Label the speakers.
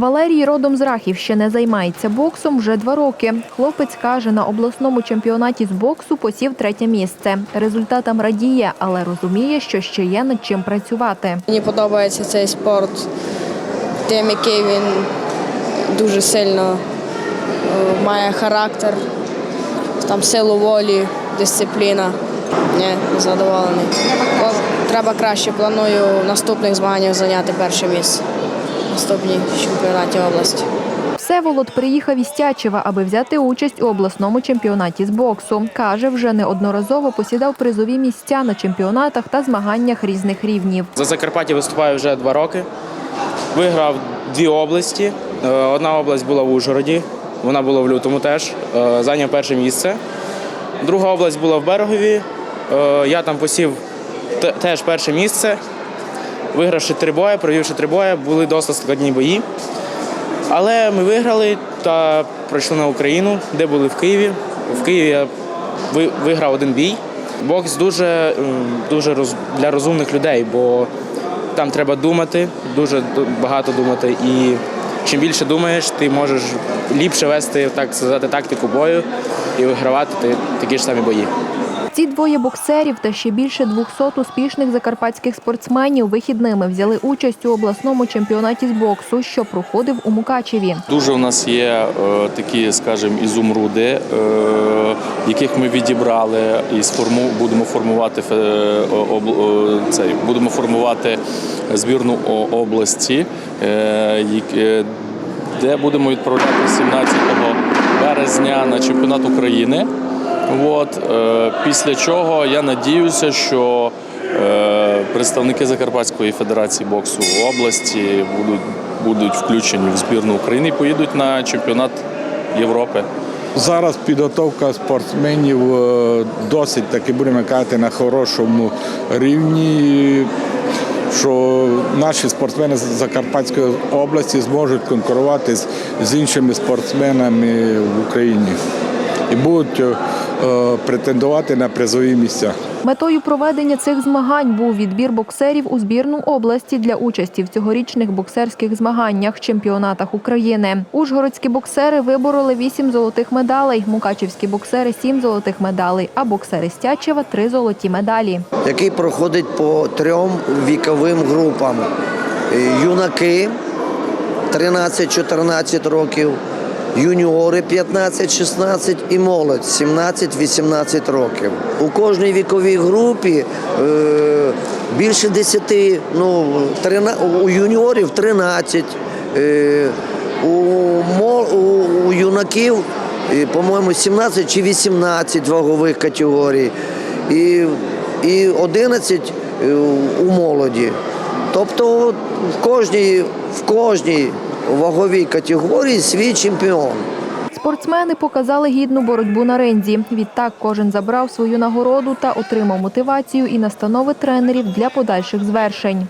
Speaker 1: Валерій родом з Рахівщини займається боксом вже два роки. Хлопець каже, на обласному чемпіонаті з боксу посів третє місце. Результатам радіє, але розуміє, що ще є над чим працювати.
Speaker 2: Мені подобається цей спорт, тим, який він дуже сильно е, має характер, там силу волі, дисципліна. Ні, задоволений. Треба краще. Планую наступних змаганнях зайняти перше місце. Наступній чемпіонаті області.
Speaker 1: Всеволод приїхав із Тячева, аби взяти участь у обласному чемпіонаті з боксу. Каже, вже неодноразово посідав призові місця на чемпіонатах та змаганнях різних рівнів.
Speaker 3: За Закарпаття виступаю вже два роки. Виграв дві області. Е, Одна область була в Ужгороді, вона була в лютому теж. Е, Зайняв перше місце. Друга область була в Берегові. Е, Я там посів теж перше місце. Вигравши три бої, провівши три бої, були досить складні бої. Але ми виграли та пройшли на Україну, де були в Києві. В Києві я виграв один бій. Бокс дуже, дуже для розумних людей, бо там треба думати, дуже багато думати. І чим більше думаєш, ти можеш ліпше вести, так сказати, тактику бою і вигравати такі ж самі бої.
Speaker 1: Ці двоє боксерів та ще більше 200 успішних закарпатських спортсменів вихідними взяли участь у обласному чемпіонаті з боксу, що проходив у Мукачеві.
Speaker 4: Дуже у нас є е, такі, скажімо, ізумруди, е, яких ми відібрали і сформу, будемо формувати о, цей, будемо формувати збірну області, е, е, де будемо відправляти 17 березня на чемпіонат України. От, е, після чого я надіюся, що е, представники Закарпатської федерації боксу області будуть, будуть включені в збірну України і поїдуть на чемпіонат Європи.
Speaker 5: Зараз підготовка спортсменів е, досить таки будемо казати на хорошому рівні. Що наші спортсмени з Закарпатської області зможуть конкурувати з, іншими спортсменами в Україні і будуть претендувати на призові місця.
Speaker 1: Метою проведення цих змагань був відбір боксерів у збірну області для участі в цьогорічних боксерських змаганнях чемпіонатах України. Ужгородські боксери вибороли 8 золотих медалей, мукачівські боксери 7 золотих медалей, а боксери з Тячева – 3 золоті медалі.
Speaker 6: який проходить по трьом віковим групам: Е, юнаки 13-14 років, юніори 15-16 і молодь 17-18 років. У кожній віковій групі е, більше 10, ну, 13, у юніорів 13, е, у, юнаків, е, по-моєму, 17 чи 18 вагових категорій. І і 11 е, у молоді. Тобто в кожній, в кожній ваговій категорії свій чемпіон.
Speaker 1: Спортсмени показали гідну боротьбу на ринзі. Відтак кожен забрав свою нагороду та отримав мотивацію і настанови тренерів для подальших звершень.